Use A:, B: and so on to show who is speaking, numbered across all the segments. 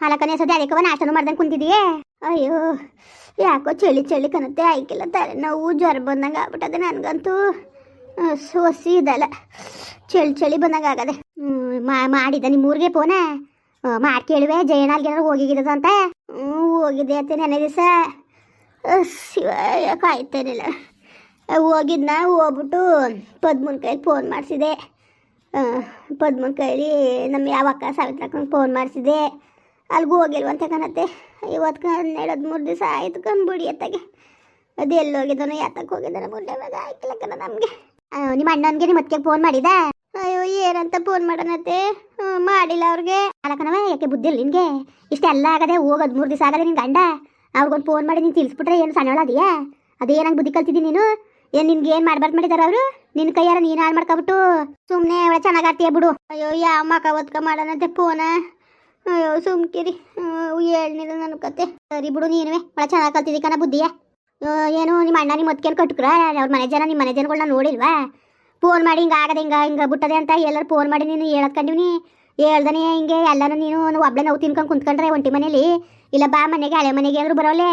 A: ಹಾಲಕನೇ ಸದ್ಯ ಅದಕ್ಕೆ ನಾಷ್ಟನು ಮಾಡ್ದಂಗೆ ಕುಂತಿದೀಯೇ? ಅಯ್ಯೋ, ಯಾಕೋ ಚಳಿ ಚಳಿ ಕನತ್ತೆ ಆಯ್ಕಿಲ್ಲ ತಲೆ ನೋವು ಜ್ವರ ಬಂದಂಗೆ ಆಗ್ಬಿಟ್ಟದೆ ನನಗಂತೂ. ಸೋಸಿ ಇದಲ್ಲ. ಚಳಿ ಚಳಿ ಬಂದಂಗೆ ಆಗದೆ. ಮಾಡಿದ್ದ ನಿಮ್ಮೂರಿಗೆ ಫೋನ ಮಾಡಿ ಕೇಳುವೆ ಜಯನಾಲ್ಗೇನಾರು ಹೋಗಿದ್ದದ ಅಂತ? ಹ್ಞೂ ಹೋಗಿದ್ದೆ ಅಂತ ನೆನೆ ದಿವಸ. ಶಿವ ಕಾಯ್ತೇನಿಲ್ಲ ಹೋಗಿದ್ನ, ಹೋಗ್ಬಿಟ್ಟು ಪದ್ಮನ ಕೈಲಿ ಫೋನ್ ಮಾಡಿಸಿದೆ. ಪದ್ಮನ ಕೈಲಿ ನಮ್ಮ ಯಾವ ಅಕ್ಕ ಫೋನ್ ಮಾಡಿಸಿದೆ. ಅಲ್ಲಿಗೂ ಹೋಗಿಲ್ವಂತೆ ಕಣತ್ತೆ. ಇವತ್ತು ಹನ್ನೆರಡು ಹದಿಮೂರು ದಿವಸ ಆಯ್ತು ಕಂಡ್ಬಿಡಿ ಅತ್ತಾಗೆ. ಅದು ಎಲ್ಲಿ ಹೋಗಿದ್ದಾನೋ ಯಾತಕ್ಕೆ ಹೋಗಿದ್ದಾನೋ ಮುಂದೆ ಆಯ್ತಿಲ್ಲ ಕಣ ನಮಗೆ. ನಿಮ್ಮ ಅಣ್ಣನಿಗೆ ನಿಮ್ಮ ಅತ್ತಿಗೆ ಫೋನ್ ಮಾಡಿದ? ಅಯ್ಯೋ, ಏನಂತ ಫೋನ್ ಮಾಡೋಣತ್ತೆ ಮಾಡಿಲ್ಲ ಅವ್ರಿಗೆ. ಅಲ್ಲಕನವ ಯಾಕೆ ಬುದ್ಧಿ ಇಲ್ಲ ನಿನಗೆ? ಇಷ್ಟೆಲ್ಲ ಆಗದೆ ಹೋಗಿ ಮೂರು ದಿವಸ ಆಗದೆ ನಿನ್ನ ಗಂಡ. ಅವ್ರಿಗೊಂದು ಫೋನ್ ಮಾಡಿ ನೀನು ತಿಳಿಸ್ಬಿಟ್ರೆ ಏನು ಸಣ್ಣವಳದಿಯಾ ಅದೇನಂಗೆ ಬುದ್ಧಿ ಕಲ್ತಿದ್ದೀನಿ ನೀನು. ಏನು ನಿನ್ಗೆ ಏನು ಮಾಡ್ಬಾರ್ದು ಮಾಡಿದಾರ ಅವರು? ನಿನ್ನ ಕೈಯಾರ ನೀನು ಹಾಳು ಮಾಡ್ಕೊಬಿಟ್ಟು ಸುಮ್ಮನೆ ಅವಳ ಚೆನ್ನಾಗಿ ಆಡ್ತೀಯ ಬಿಡು. ಅಯ್ಯೋ, ಯಾವ ಮಕ್ಕ ಒತ್ಕ ಮಾಡೋಣಂತೆ ಫೋನ ಅಯ್ಯೋ ಸುಮ್ಕಿರಿ ಹೇಳ್ನಿಲ್ಲ ನನ್ನ ಕತೆ. ಸರಿ ಬಿಡು ನೀನುವೆ. ಭಾಳ ಚೆನ್ನಾಗಿ ಕಲ್ತಿದ್ದಿ ಕಣ ಬುದ್ಧಿಯ. ಏನು, ನಿಮ್ಮ ಅಣ್ಣ ನಿಮ್ಮ ಮತ್ಕೇನು ಕಟ್ಕ್ರ? ಅವ್ರ ಮನೆ ಜನ, ನಿಮ್ಮ ಮನೆ ಜನಗಳನ್ನ ನೋಡಿಲ್ವಾ? ಫೋನ್ ಮಾಡಿ ಹಿಂಗೆ ಆಗದೆ ಹಿಂಗೆ ಹಿಂಗೆ ಬಿಟ್ಟದೆ ಅಂತ ಎಲ್ಲರೂ ಫೋನ್ ಮಾಡಿ ನೀನು ಹೇಳದ್ ಹೇಳ್ದಾನೆ ಹಿಂಗೆ ಎಲ್ಲರೂ ನೀನು ಒಬ್ಳೆ ನೋವು ತಿನ್ಕೊಂಡು ಕುಂತ್ಕೊಂಡ್ರೆ ಒಂಟಿ ಮನೇಲಿ. ಇಲ್ಲ ಬಾ ಮನೆಗೆ, ಹಳೆ ಮನೆಗೆ ಏನಾದ್ರು ಬರೋಲೆ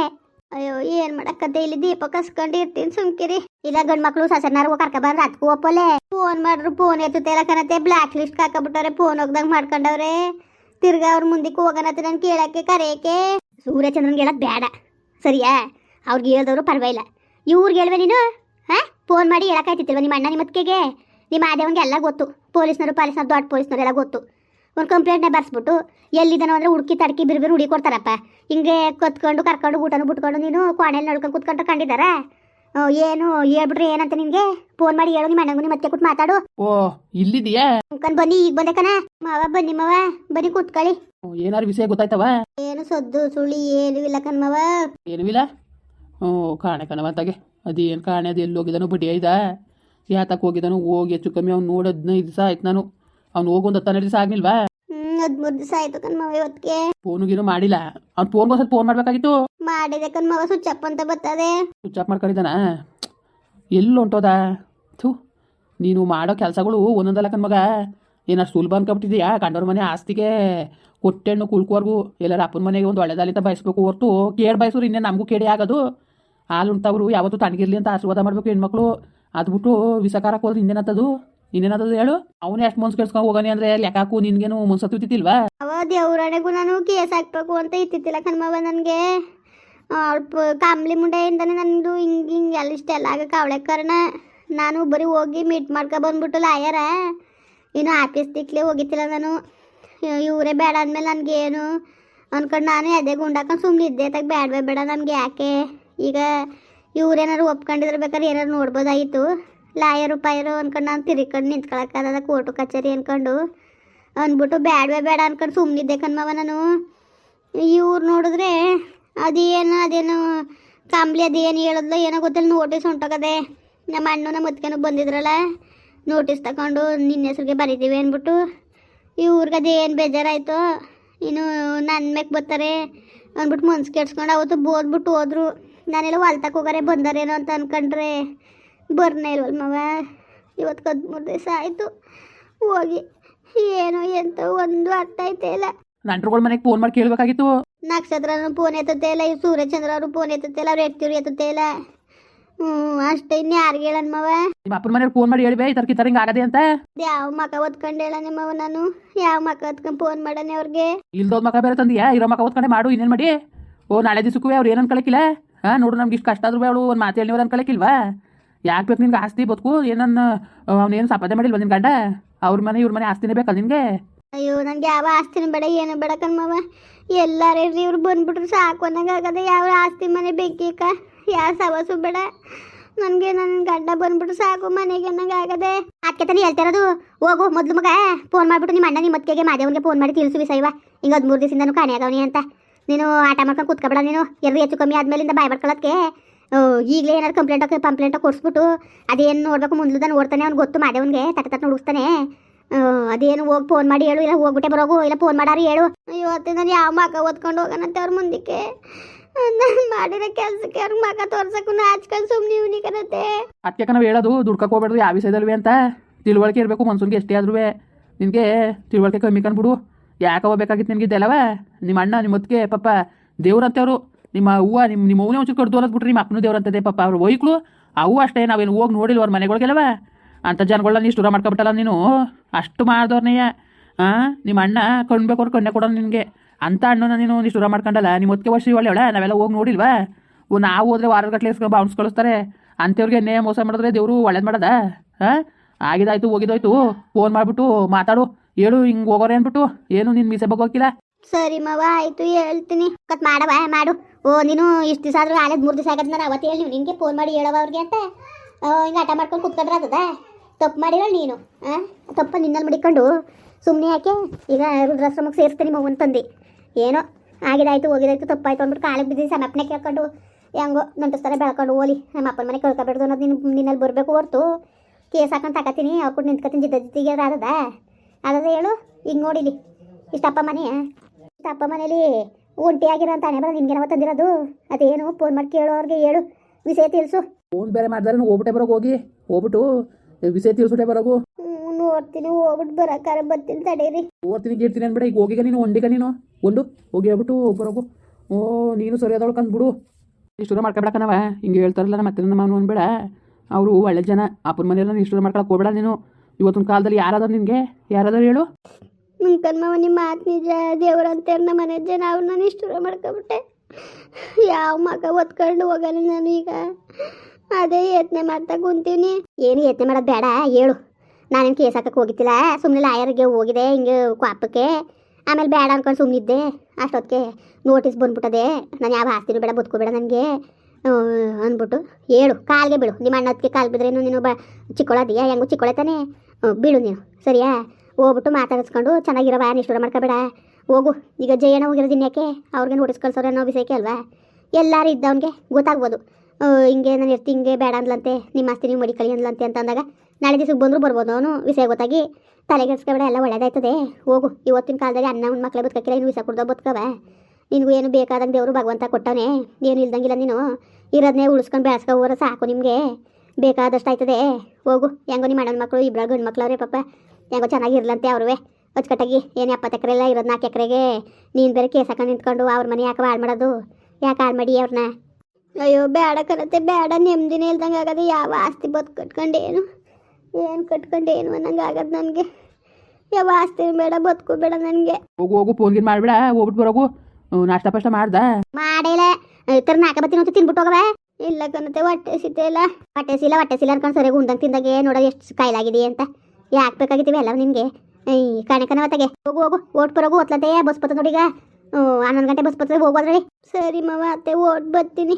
A: ಅಯ್ಯೋ, ಏನು ಮಾಡಕ್ಕತ್ತೆ ಇಲ್ಲಿ ದೀಪ ಕಸ್ಕೊಂಡು ಇರ್ತೀನಿ ಸುಮ್ಕಿರಿ ಇಲ್ಲ ಗಂಡು ಮಕ್ಳು ಸಸರ್ನಾರು ಕರ್ಕ ಬಂದ್ರೆ ಅದಕ್ಕೂ ಒಪ್ಪಲೆ ಫೋನ್ ಮಾಡ್ರು ಫೋನ್ ಎತ್ತುತ್ತಿಲ್ಲ ಕನತೆ ಬ್ಲ್ಯಾಕ್ ಲಿಸ್ಟ್ ಹಾಕಬಿಟ್ಟವ್ರೆ ಫೋನ್ ಹೋಗ್ದಂಗೆ ಮಾಡ್ಕೊಂಡವ್ರೆ. ತಿರ್ಗಾ ಅವ್ರ ಮುಂದಕ್ಕೆ ಹೋಗನತ್ತ ನಾನು ಕೇಳಕ್ಕೆ, ಕರೆಯಕ್ಕೆ. ಸೂರ್ಯಚಂದ್ರನ್ಗೆ ಹೇಳಕ್ ಬೇಡ ಸರಿಯಾ? ಅವ್ರಿಗೆ ಹೇಳ್ದವ್ರು ಪರವಾಗಿಲ್ಲ. ಇವ್ರಿಗೆ ಹೇಳುವೆ ನೀನು? ಹಾಂ? ಫೋನ್ ಮಾಡಿ ಹೇಳಕ್ಕಾಯ್ತಿಲ್ವ ನಿಮ್ಮ ಅಣ್ಣ ನಿಮ್ಮ ಅತ್ತಿಗೆಗೆ? ನಿಮ್ಮ ಆದೇವನ್ಗೆ ಎಲ್ಲ ಗೊತ್ತು. ಪೊಲೀಸ್ನವರು, ಪಾಲಿಸ್ನವ್ರು, ದೊಡ್ಡ ಪೊಲೀಸ್ನವ್ರು ಎಲ್ಲ ಗೊತ್ತು. ಒಂದು ಕಂಪ್ಲೇಂಟ್ನೇ ಬರ್ಸ್ಬಿಟ್ಟು ಎಲ್ಲಿದ್ದಾನೋ ಅಂದ್ರೆ ಹುಡುಕಿ ತಡಕಿ ಬಿರು ಬಿರು ಹುಡಿ ಕೊಡ್ತಾರಪ್ಪ. ಹಿಂಗೆ ಕತ್ಕೊಂಡು, ಕರ್ಕೊಂಡು, ಊಟನು ಬಿಟ್ಕೊಂಡು ನೀನು ಕೋಣೆಯಲ್ಲಿ ನೋಡ್ಕೊಂಡು ಕುತ್ಕೊಂಡು ಕಂಡಿದ್ದಾರ? ಏನು ಹೇಳ್ಬಿಡ್ರಿ ಏನಂತ ನಿನ್ಗೆ ಫೋನ್ ಮಾಡಿ ಹೇಳು ನಿಮ್ಮ ಅಣ್ಣಂಗೂ ಮತ್ತೆ ಕುತ್ ಮಾತಾಡು.
B: ಓ ಇಲ್ಲಿದ್ಯಾ
A: ಕಣ್ ಬನ್ನಿ ಈಗ ಬಂದೆ ಕಣ. ಮಾವ ಬನ್ನಿ ಮಾವ ಬನ್ನಿ ಕೂತ್ಕೊಳ್ಳಿ.
B: ಏನಾರ ವಿಷಯ ಗೊತ್ತಾಯ್ತವ?
A: ಏನು ಸದ್ದು ಸುಳಿ ಏನು ಇಲ್ಲ ಕಣ್ ಮಾವ.
B: ಏನೂ ಇಲ್ಲ? ಹ್ಞೂ ಕಾಣೆ ಕಣವ ತಗೆ. ಅದೇನು ಕಾಣೆ ಅದು ಎಲ್ಲಿ ಹೋಗಿದ್ದಾನೋ ಬಡ್ಡಿ ಐದ ಯಾತಕ್ಕೆ ಹೋಗಿದ್ದಾನೋ ಹೋಗಿ ಹೆಚ್ಚು ಕಮ್ಮಿ ಅವ್ನು ನೋಡಿ ಹದಿನೈದು ದಿವಸ ಆಯ್ತು ನಾನು. ಅವ್ನು ಹೋಗೊಂದು ಒಂದ ಹನ್ನೆರಡು ದಿವಸ ಆಗ್ಲಿಲ್ವಾ?
A: ಹ್ಮ್ ಹದ್ಮೂರ್ ದಿವಸ ಆಯ್ತು ಕಣ್ ಮಾವ ಇವತ್ತಿಗೆ
B: ಫೋನುಗೇನು ಮಾಡಿಲ್ಲ. ಅವ್ನು ಫೋನ್ಗೋಸ್ಕರ ಫೋನ್ ಮಾಡಬೇಕಾಗಿತ್ತು.
A: ಮಾಡಿದೆ ಕಣ್ ಮಗ ಸ್ವಿಚ್ ಅಪ್ ಅಂತ ಬರ್ತದೆ.
B: ಸ್ವಿಚ್ ಅಪ್ ಮಾಡ್ಕೊಂಡಿದ್ದಾನ? ಎಲ್ಲಿ ಹೊಂಟೋದ? ಥೂ ನೀನು ಮಾಡೋ ಕೆಲಸಗಳು ಒಂದೊಂದಲ್ಲ ಕಣ್ಮಗ ಏನಾರು ಸುಲಭ ಅನ್ಕೊಬಿಟ್ಟಿದ್ಯಾ ಕಂಡವ್ರ ಮನೆ ಆಸ್ತಿಗೆ. ಕೊಟ್ಟೆಣ್ಣು ಕುಳ್ಕೋರ್ಗು ಎಲ್ಲರ ಅಪ್ಪನ ಮನೆಗೆ ಒಂದು ಒಳ್ಳೆದಾಲಿಂದ ಬಯಸ್ಬೇಕು ಹೊರ್ತು. ಕೇಳಿ ಬಯಸೋರು ಇನ್ನೇ ನಮಗೂ ಕೇಡಿ ಆಗೋದು. ಹಾಲು ಉಂಟವರು ಯಾವತ್ತೂ ತಣ್ಣಗಿರ್ಲಿ ಅಂತ ಆಶೀರ್ವಾದ ಮಾಡಬೇಕು ಹೆಣ್ಮಕ್ಳು. ಅದು ಬಿಟ್ಟು ವಿಷಕಾರಕ್ಕೆ ಹೋದ್ರೆ ಇನ್ನೇನತ್ತದು? ಇನ್ನೇನತ್ತದು ಹೇಳು? ಅವನು ಎಷ್ಟು ಮನ್ಸು ಕೆಡ್ಸ್ಕೊಂಡು ಹೋಗೋಣ ಅಂದ್ರೆ ಲೆಕ್ಕಾಕು ನಿನ್ಗೇನು ಮುನ್ಸತ್ತು ಇತ್ತಿಲ್ವಾ
A: ಅವ ದೇವ್ರಣೆಗೂ ನಾನು ಕೇಸ್ ಹಾಕ್ಬೇಕು ಅಂತ ಇತ್ತಿತ್ತಿಲ್ಲ ಕಣ್ಮವ ನನಗೆ. ಕಾಮ್ಲಿ ಮುಂಡೆಯಿಂದನೇ ನನ್ನದು ಹಿಂಗೆ ಹಿಂಗೆ ಎಲ್ಲ ಇಷ್ಟೆಲ್ಲ ಆಗಕ್ಕೆ ಅವಳೆ. ಕಾರಣ ನಾನು ಬರೀ ಹೋಗಿ ಮೀಟ್ ಮಾಡ್ಕೊ ಬಂದ್ಬಿಟ್ಟು ಲಾಯರ ಇನ್ನು ಆಫೀಸ್ ತಿಕ್ಲೆ ಹೋಗಿತ್ತಿಲ್ಲ ನಾನು. ಇವರೇ ಬೇಡ ಅಂದಮೇಲೆ ನನಗೇನು? ಅನ್ಕೊಂಡು ನಾನು ಅದೇ ಗುಂಡಾಕೊಂಡು ಸುಮ್ಮನೆ ಇದ್ದೆ. ತಗ ಬೇಡವೇ ಬೇಡ ನಮ್ಗೆ ಯಾಕೆ? ಈಗ ಇವ್ರೇನಾರು ಒಪ್ಕೊಂಡಿದ್ರೆ ಬೇಕಾದ್ರೆ ಏನಾರು ನೋಡ್ಬೋದಾಯಿತು? ಲಾಯರು ಪಾಯರು ಅನ್ಕೊಂಡು ನಾನು ತಿರ್ಕೊಂಡು ನಿಂತ್ಕೊಳಕ್ಕಾಗದ ಕೋರ್ಟು ಕಚೇರಿ ಅನ್ಕೊಂಡು. ಅಂದ್ಬಿಟ್ಟು ಬೇಡವೇ ಬೇಡ ಅನ್ಕೊಂಡು ಸುಮ್ಮನಿದ್ದೆ ಕಣ್ಮವ ನಾನು. ಇವ್ರು ನೋಡಿದ್ರೆ ಅದೇನು ಅದೇನು ಕಾಂಬ್ಲಿ ಅದೇನು ಹೇಳಿದ್ಲ, ಏನೋ ಗೊತ್ತಿಲ್ಲ ನೋಟಿಸ್ ಹೊಂಟೋಗದೆ ನಮ್ಮ ಅಣ್ಣ ನಮ್ಮ ಅತ್ತಿಗೆನೂ ಬಂದಿದ್ರಲ್ಲ ನೋಟಿಸ್ ತಗೊಂಡು ನಿನ್ನ ಹೆಸ್ರಿಗೆ ಬರೀತೀವಿ ಅಂದ್ಬಿಟ್ಟು ಇವ್ರಿಗೆ ಅದೇನು ಬೇಜಾರಾಯಿತು, ಇನ್ನು ನನ್ನ ಮ್ಯಾಕ್ ಬರ್ತಾರೆ ಅಂದ್ಬಿಟ್ಟು ಮನ್ಸು ಕೆಡ್ಸ್ಕೊಂಡು ಅವತ್ತು ಬೋದ್ಬಿಟ್ಟು ಹೋದ್ರು. ನಾನೆಲ್ಲ ಹೊಲ್ತಕ್ಕೆ ಹೋಗಾರೆ, ಬಂದಾರೇನೋ ಅಂತ ಅನ್ಕೊಂಡ್ರೆ ಬರ್ನೇ ಇಲ್ವಲ್ಲ ಮವ. ಇವತ್ತು ಹದಿಮೂರು ದಿವಸ ಆಯಿತು. ಹೋಗಿ, ಏನೋ ಎಂತ ಒಂದು ಅರ್ಥ ಐತೆ ಇಲ್ಲ.
B: ನಂಟ್ರುಗಳ ಮನೆಗೆ ಫೋನ್ ಮಾಡಿ ಕೇಳಬೇಕಾಗಿತ್ತು.
A: ನಕ್ಷತ್ರನು ಫೋನ್ ಎತ್ತುತ್ತೆ ಇಲ್ಲ ಈ ಸೂರ್ಯಚಂದ್ರ ಅವರು ಫೋನ್ ಎತ್ತುತ್ತೆ ಇಲ್ಲ ಅವ್ರ ಎತ್ತಿರು ಎತ್ತುತ್ತೆ ಇಲ್ಲ ಹ್ಞೂ ಅಷ್ಟೇ ಇನ್ನು ಯಾರಿಗೆ ಹೇಳನ್ಮವ
B: ನಿಮ್ಮ ಅಪ್ಪನ ಮನೆಯವ್ರು ಫೋನ್ ಮಾಡಿ ಹೇಳ್ಬೇ ಈ ತರ ಈ ಥರ ಹಿಂಗೆ ಆಗದೆ ಅಂತ.
A: ಯಾವ ಮಕ ಒತ್ಕೊಂಡು ಹೇಳನಮ್ಮವ ನಾನು? ಯಾವ ಮಕ ಹೊತ್ಕೊಂಡು ಫೋನ್ ಮಾಡನೆ ಅವ್ರಿಗೆ?
B: ಇಲ್ದೋದ್ ಮಕ ಬೇರೆ ತಂದಿಯಾ? ಇರೋ ಮಕ ಓದ್ಕೊಂಡೆ ಮಾಡು ಇನ್ನೇನು ಮಾಡಿ? ಓ ನಾಳೆ ದಿವಸಕ್ಕೂ ಅವ್ರು ಏನು ಅನ್ಕೊಳಕಿಲ್ಲ? ಹಾ ನೋಡು ನಮ್ಗೆ ಇಷ್ಟು ಕಷ್ಟ ಆದ್ರೂ ಅವಳು ಒಂದು ಮಾತು ಹೇಳಿವ್ರು ಅನ್ಕೊಳಕಿಲ್ವಾ? ಯಾಕೆ ಬೇಕು ನಿನ್ಗೆ ಆಸ್ತಿ ಬದುಕು? ಏನನ್ನ ಅವನೇನು ಸಂಪಾದನೆ ಮಾಡಿಲ್ವ ನಿನ್ನ ಗಂಡ? ಅವ್ರ ಮನೆ ಇವ್ರ ಮನೆ ಆಸ್ತಿನೇ ಬೇಕಲ್ಲ ನಿನಗೆ?
A: ಅಯ್ಯೋ ನನಗೆ ಯಾವ ಆಸ್ತಿನೂ ಬೇಡ ಏನು ಬೇಡ ಕಣ್ಮವ. ಎಲ್ಲಾರು ಇವ್ರು ಬಂದ್ಬಿಟ್ರು ಸಾಕು. ಆಗದೆ ಯಾವ ಆಸ್ತಿ ಮನೆ ಬೇಕೀಕ ಯಾವ ಸವಸು ಬೇಡ. ನನಗೆ ನನ್ನ ಗಂಡ ಬಂದ್ಬಿಟ್ರು ಸಾಕು ಮನೆಗೆ ಅನ್ನಂಗಾಗದೆ ಅದಕ್ಕೆ ತಾನೇ ಹೇಳ್ತಿರೋದು ಹೋಗು, ಮೊದ್ಲು ಮಗ ಫೋನ್ ಮಾಡ್ಬಿಟ್ಟು ನಿಮ್ಮ ಅಣ್ಣ ನಿಮ್ಮ ಮತ್ತೆಗೆ ಮಾದೇವನಿಗೆ ಫೋನ್ ಮಾಡಿ ತಿಳಿಸು ಸೈವ ಹಿಂಗೆ ಹದಿಮೂರು ದಿವಸದಿಂದನೂ ಕಾಣೆ ಆಗವನಿ ಅಂತ. ನೀನು ಆಟ ಮಾಡ್ಕೊಂಡು ಕೂತ್ಕೊಬೇಡ ನೀನು. ಎರಡು ಹೆಚ್ಚು ಕಮ್ಮಿ ಆದ್ಮೇಲಿಂದ ಬಾಯ್ ಮಾಡ್ಕೊಳಕ್ಕೆ ಈಗಲೇ ಏನಾದ್ರು ಕಂಪ್ಲೇಂಟ್ ಕಂಪ್ಲೇಂಟ್ ಕೊಡಿಸ್ಬಿಟ್ಟು, ಅದೇನು ನೋಡ್ಬೇಕು, ಮುಂದ್ಲದ ನೋಡ್ತಾನೆ ಅವ್ನು ಗೊತ್ತು ಮಾದೇವನ್ಗೆ, ತಕ್ಕ ತಕ್ಕ ಹುಡುಕ್ತಾನೆ ಅದೇನು ಹೋಗಿ ಫೋನ್ ಮಾಡಿ ಹೇಳು, ಇಲ್ಲ ಹೋಗ್ಬಿಟ್ಟೆ ಬರೋಗು, ಇಲ್ಲ ಫೋನ್ ಮಾಡಾರಿ ಹೇಳು. ಇವತ್ತು ನಾನು ಯಾವ ಮಕ ಓದ್ಕೊಂಡು ಹೋಗೋಣಂತೆ ಅವ್ರ ಮುಂದಕ್ಕೆ? ನಾನು ಮಾಡಿರೋ ಕೆಲಸಕ್ಕೆ ಅವ್ರ ಮಕ ತೋರ್ಸಕ್ಕೂ ನಾಚ್ಕೊಂಡು ಸುಮ್ಮನೆ ಇವನಿಗನತ್ತೆ
B: ಅದಕ್ಕೆ ನಾವು ಹೇಳೋದು ದುಡ್ಕಕ್ಕೆ ಯಾವ ವಿಷಯದಲ್ವೇ ಅಂತ. ತಿಳುವಳಿಕೆ ಇರಬೇಕು ಮನ್ಸೂನ್ಗೆ ಎಷ್ಟೇ ಆದ್ರೂ ನಿನಗೆ ತಿಳುವಳಿಕೆ ಕಮ್ಮಿ ಕಂಡ್ಬಿಡು. ಯಾಕೆ ಹೋಗ್ಬೇಕಾಗಿತ್ತು ನಿನಗೆ ಇದೆಲ್ಲವ? ನಿಮ್ಮ ಅಣ್ಣ, ನಿಮ್ಮ ಅತ್ತಿಗೆ, ಪಾಪ ದೇವ್ರಂತವ್ರು. ನಿಮ್ಮ ಹೂವು ನಿಮ್ಮ ನಿಮ್ಮ ಅವನೇ ಒಂಚೂರು ಕಡ್ದು ಬಿಟ್ರಿ ನಿಮ್ಮ ಅಪ್ಪನೂ ದೇವ್ರಂತದೆ ಪಾಪ. ಅವ್ರು ಒಯ್ಕ್ಳು ಅವು ಅಷ್ಟೇ, ನಾವೇನು ಹೋಗಿ ನೋಡಿಲ್ವ ಅವ್ರ ಮನೆಗಳಿಗೆಲ್ಲವ? ಅಂಥ ಜನಗಳನ್ನ ನೀ ಸ್ಟೋರ ಮಾಡ್ಕೊಬಿಟ್ಟಲ್ಲ ನೀನು? ಅಷ್ಟು ಮಾಡ್ದವ್ರನೆಯ ಹಾಂ ನಿಮ್ಮ ಅಣ್ಣ ಕಣ್ಬೇಕು ಅವ್ರು ಕಣ್ಣೆ ಕೊಡೋಣ ನಿನಗೆ. ಅಂಥ ಅಣ್ಣನ ನೀನು ನೀ ಸ್ಟೋರ ಮಾಡ್ಕೊಂಡಲ್ಲ? ನಿಮ್ಮ ಒತ್ತಿಗೆ ವರ್ಷ ಒಳ್ಳೆಯವಳ ನಾವೆಲ್ಲ ಹೋಗಿ ನೋಡಿಲ್ವಾ? ಓ, ನಾವು ಹೋದ್ರೆ ವಾರದ ಗಟ್ಟಲೆ ಇಸ್ಕೊಂಡು ಬೌನ್ಸ್ ಕಳಿಸ್ತಾರೆ. ಅಂಥವ್ರಿಗೆ ಎಣ್ಣೆ ಮೋಸ ಮಾಡಿದ್ರೆ ದೇವರು ಒಳ್ಳೇದು ಮಾಡದ? ಹಾಂ ಆಗಿದಾಯ್ತು, ಹೋಗಿದಾಯ್ತು. ಫೋನ್ ಮಾಡಿಬಿಟ್ಟು ಮಾತಾಡು. ಹೇಳು, ಹಿಂಗೆ ಹೋಗೋರೆ ಅಂದ್ಬಿಟ್ಟು. ಏನು ನಿನ್ನ ಮೀಸೆ ಹೋಗಿಲ್ಲ
A: ಸರಿ ಮಾವ, ಆಯ್ತು, ಹೇಳ್ತೀನಿ. ಕತ್ ಮಾಡವ ಮಾಡು. ಓ, ನೀನು ಇಷ್ಟು ದಿವಸ ಆದ್ರೂ ಆಲೇದು ಮೂರು ದಿವಸ ಆಗತ್ತೆ ನಾನು ಅವತ್ತು ಹೇಳಿ ನಿನಗೆ ಫೋನ್ ಮಾಡಿ ಹೇಳವ ಅವ್ರಿಗೆ ಅಂತ? ಹಿಂಗೆ ಆಟ ಮಾಡ್ಕೊಂಡು ಕುತ್ಕೊಂಡ್ರೆ ಅದ ತಪ್ಪು ಮಾಡಿರೋ ನೀನು ಹಾಂ ತಪ್ಪ ನಿನ್ನಲ್ಲಿ ಮಡಿಕೊಂಡು ಸುಮ್ಮನೆ ಯಾಕೆ? ಈಗ ರುದ್ರಾಶ್ರಮಕ್ಕೆ ಸೇರಿಸ್ತೀನಿ ಮಗು ತಂದೆ. ಏನೋ, ಆಗಿದಾಯ್ತು, ಹೋಗಿದಾಯ್ತು, ತಪ್ಪಾಯ್ತು ಅಂದ್ಬಿಟ್ಟು ಕಾಲಿಗೆ ಬಿದ್ದು ಸಮಪ್ಪನೆ ಕೇಳ್ಕೊಂಡು, ಹೆಂಗೋ ನಂಟಸ್ತಾರೆ ಬೆಳ್ಕೊಂಡು ಓಲಿ, ನಮ್ಮ ಅಪ್ಪನ ಮನೆ ಕಳ್ಕೊಬೇಡ್ದು ಅನ್ನೋದು ನಿನ್ನ ನಿನ್ನಲ್ಲಿ ಬರಬೇಕು ಹೊರ್ತು. ಕೇಸ್ ಹಾಕೊಂಡು ತಗತೀನಿ ಅವ್ರು ಕೂಡ ನಿಂತ್ಕೊತೀನಿ ಜಿದ್ದ ಜಿದ್ದಿಗೆ ಅದ ಅದದ ಹೇಳು ಈಗ ನೋಡಿಲಿ. ಇಷ್ಟಪ್ಪ ಮನೆ ಇಷ್ಟಪ್ಪ ಮನೇಲಿ ಒಂಟಿ ಆಗಿರೋ ಅಂತ ಹಣೆ ಬರ ನಿನ್ಗೆ ತಂದಿರೋದು? ಅದೇನು ಫೋನ್ ಮಾಡಿ ಕೇಳೋ ಅವ್ರಿಗೆ ಹೇಳು, ವಿಷಯ ತಿಳಿಸು.
B: ಫೋನ್ ಬೇರೆ ಮಾಡಿದ್ರೆ ಹೋಗ್ಬಿಟ್ಟೆ ಬರೋಕೆ ಹೋಗಿ. ಹೋಗ್ಬಿಟ್ಟು ವಿಷಯ ತಿಳಿಸ್ಬಿಟ್ಟೆ
A: ಬರೋಕು. ನೋಡ್ತೀನಿ ಹೋಗ್ಬಿಟ್ಟು ಬರಕಾರ ಬರ್ತೀನಿ ತಡೀರಿ.
B: ಓದ್ತೀನಿ ಗೀಡ್ತೀನಿ ಅನ್ಬೇಡ ಈಗ ಹೋಗಿಗ ನೀನು ಒಂಡಿಗ ನೀನು. ಒಂದು ಹೋಗಿ ಹೇಳ್ಬಿಟ್ಟು ಬರೋಗು ಓ ನೀನು ಸರಿ ಅದೊಳಗೆ ಅಂದ್ಬಿಡು ಮಾಡ್ಕೊಬೇಡಕ್ಕ ಮಾಡ್ಕೊಬೇಕನವ ಹಿಂಗೆ ಹೇಳ್ತಾರಲ್ಲ ಮತ್ತೆ ನನ್ನ ಮಾವನು ಅನ್ಬೇಡ. ಅವರು ಒಳ್ಳೆ ಜನ. ಅಪ್ಪನ ಮನೆಯಲ್ಲ ಇಷ್ಟೂರ ಮಾಡ್ಕೊಳಕ್ಕೆ ಹೋಗ್ಬೇಡ ನೀನು. ಇವತ್ತಿನ ಕಾಲದಲ್ಲಿ ಯಾರಾದ್ರು ನಿನಗೆ? ಯಾರಾದ್ರೂ ಹೇಳು.
A: ನಿಮ್ಮ ಕಣ್ಮವ ನಿಮ್ಮ ಮಾತು ನಿಜ ದೇವ್ರಂತೆ ನಮ್ಮ ಮನೆ ಜನ ಅವ್ರು ನಾನು ಇಷ್ಟ ಮಾಡ್ಕೊಬಿಟ್ಟೆ. ಯಾವ ಮಗ ಒತ್ಕೊಂಡು ಹೋಗಲ್ಲ ನಾನು ಈಗ. ಅದೇ ಯತ್ನೆ ಮಾಡ್ತಾ ಕುಂತೀವಿ ಏನು ಯತ್ನೆ ಮಾಡೋದು ಬೇಡ ಹೇಳು. ನಾನೇನು ಕೇಸ್ ಹಾಕಕ್ಕೆ ಹೋಗಿದ್ದಿಲ್ಲ ಸುಮ್ಮನೆ ಲಾಯರ್ಗೆ ಹೋಗಿದೆ ಹಿಂಗೆ ಕ್ವಾಪಕ್ಕೆ. ಆಮೇಲೆ ಬೇಡ ಅನ್ಕೊಂಡು ಸುಮ್ಮನಿದ್ದೆ ಅಷ್ಟೊತ್ತಿಗೆ ನೋಟಿಸ್ ಬಂದ್ಬಿಟ್ಟದೆ. ನಾನು ಯಾವ ಆಸ್ತಿನೂ ಬೇಡ ಬದುಕೋಬೇಡ ನನಗೆ. ಅಂದ್ಬಿಟ್ಟು ಹೇಳು. ಕಾಲ್ಗೆ ಬೀಳು. ನಿಮ್ಮ ಅಣ್ಣದಕ್ಕೆ ಕಾಲು ಬಿದ್ರೇನು ನೀನು ಬ ಚಿಕ್ಕೊಳದಿಯಾ? ಹೆಂಗು ಚಿಕ್ಕೊಳೆ ತಾನೇ. ಹ್ಞೂ, ಬೀಳು ನೀನು. ಸರಿಯಾ? ಹೋಗ್ಬಿಟ್ಟು ಮಾತಾಡಿಸ್ಕೊಂಡು ಚೆನ್ನಾಗಿರೋ ಬಾ ನಿಷ್ಠೂರ ಮಾಡ್ಕೋಬೇಡ. ಹೋಗು. ಈಗ ಜಯನ ಹೋಗಿರೋದು ಇನ್ಯಾಕೆ? ಅವ್ರಿಗೆ ನೋಟಿಸ್ ಕಳ್ಸೋರೇನೋ ವಿಷಯಕ್ಕೆ ಅಲ್ವಾ? ಎಲ್ಲರೂ ಇದ್ದವನಿಗೆ ಗೊತ್ತಾಗ್ಬೋದು. ಹಿಂಗೆ ನಾನು ಇರ್ತೀನಿ ಹಿಂಗೆ ಬೇಡ ಅಂದ್ಲಂತೆ, ನಿಮ್ಮ ಆಸ್ತಿ ನೀವು ಮಡಿಕಳಿ ಅಂದ್ಲಂತೆ ಅಂತ ಅಂದಾಗ ನಾಳೆ ದಿವಸಕ್ಕೆ ಬಂದರೂ ಬರ್ಬೋದು ಅವನು, ವಿಷಯ ಗೊತ್ತಾಗಿ. ತಲೆಗೆಡ್ಸ್ಕೊಬೇಡ ಎಲ್ಲ ಒಳ್ಳೇದಾಯ್ತದೆ. ಹೋಗು, ಇವತ್ತಿನ ಕಾಲದಲ್ಲಿ ಅನ್ನ ಒಂದು ಮಕ್ಕಳೇ ಬದುಕಕ್ಕಿಲ್ಲ, ಇನ್ನು ವಿಷ ಕುಡ್ದೋ ಬದುಕವ. ನಿನಗೂ ಏನು ಬೇಕಾದಂಗೆ ದೇವರು ಭಗವಂತ ಕೊಟ್ಟವನೇ. ಏನು ಇಲ್ದಂಗಿಲ್ಲ ನೀನು. ಇರೋದನ್ನೇ ಉಳಿಸ್ಕೊಂಡು ಬೆಳೆಸ್ಕೊ ಸಾಕು ನಿಮಗೆ. ಬೇಕಾದಷ್ಟು ಆಯ್ತದೆ ಹೋಗು, ಹೆಂಗೋ ನಿಮ್ಮ ಅಣ್ಣನ ಮಕ್ಕಳು ಇಬ್ಬರು ಗಂಡು ಮಕ್ಳವ್ರೆ ಪಾಪ. ಹೆಂಗೋ ಚೆನ್ನಾಗಿರ್ಲಂತೆ ಅವ್ರೂ ಅಚ್ಚುಕಟ್ಟಾಗಿ, ಏನು ಎಪ್ಪತ್ತು ಎಕರೆ ಎಲ್ಲ ಇರೋದು ನಾಲ್ಕು ಎಕರೆಗೆ. ನೀನು ಬೇರೆ ಕೇಸ್ ಹಾಕೊಂಡು ನಿಂತ್ಕೊಂಡು ಅವ್ರ ಮನೆ ಯಾಕೆ ಹಾಳು ಮಾಡೋದು? ಯಾಕೆ ಹಾಳು ಮಾಡಿ ಅವ್ರನ್ನ? ಅಯ್ಯೋ ಬೇಡ ಕರತ್ತೆ ಬೇಡ. ನೆಮ್ಮದಿನೇ ಇಲ್ದಂಗೆ ಆಗದೆ ಯಾವ ಆಸ್ತಿ ಬದು ಕಟ್ಕೊಂಡೇನು? ಏನು ಏನು ಕಟ್ಕೊಂಡು ಏನು ಅನ್ನಂಗೆ ಆಗದು ನನಗೆ. ಯಾವ ಆಸ್ತಿ ಬೇಡ ಬದುಕು ಬೇಡ ನನಗೆ.
B: ಹೋಗು ಹೋಗು ಫೋನ್ ಗೀನ್ ಮಾಡಬೇಡ. ಹೋಗ್ಬಿಟ್ಟು ಬರೋಗು. ನಾಷ್ಟ ಪಾಷ್ಟ ಮಾಡ್ದ?
A: ಮಾಡಿಲ್ಲ. ಥರ ನಾಲ್ಕು ಬತ್ತೀನಿ ಅಂತ ತಿನ್ಬಿಟ್ಟು ಹೋಗವೆ? ಇಲ್ಲ ಕಣತೆ ಹೊಟ್ಟೆ ಸಿಗ್ತಿಲ್ಲ ಹೊಟ್ಟೆ ಸಿಲ್ಲ ಹೊಟ್ಟೆ ಸಿಲ್ಲ ಅನ್ಕೊಂಡು ಸರಿಯಾಗಿ ಉಂಡಂಗೆ ತಿಂದಾಗೆ ನೋಡ ಎಷ್ಟು ಕಾಯಿಲಾಗಿದೆ ಅಂತ. ಯಾಕೆ ಬೇಕಾಗಿದ್ದೀವಿ ಎಲ್ಲ ನಿನಗೆ? ಈ ಕಣೆ ಕಣ ಹೊತ್ತಗೆ ಹೋಗು ಹೋಗು ಓಟ್ ಬರೋಗು ಒತ್ಲತೆ ಬಸ್ ಬತ್ತ ನೋಡೀಗ ಹ್ಞೂ ಹನ್ನೊಂದು ಗಂಟೆ ಬಸ್ ಬರ್ತದೆ ಹೋಗೋದ್ರಿ ಸರಿ ಮಾವ ಅತ್ತೆ ಓಟ್ ಬರ್ತೀನಿ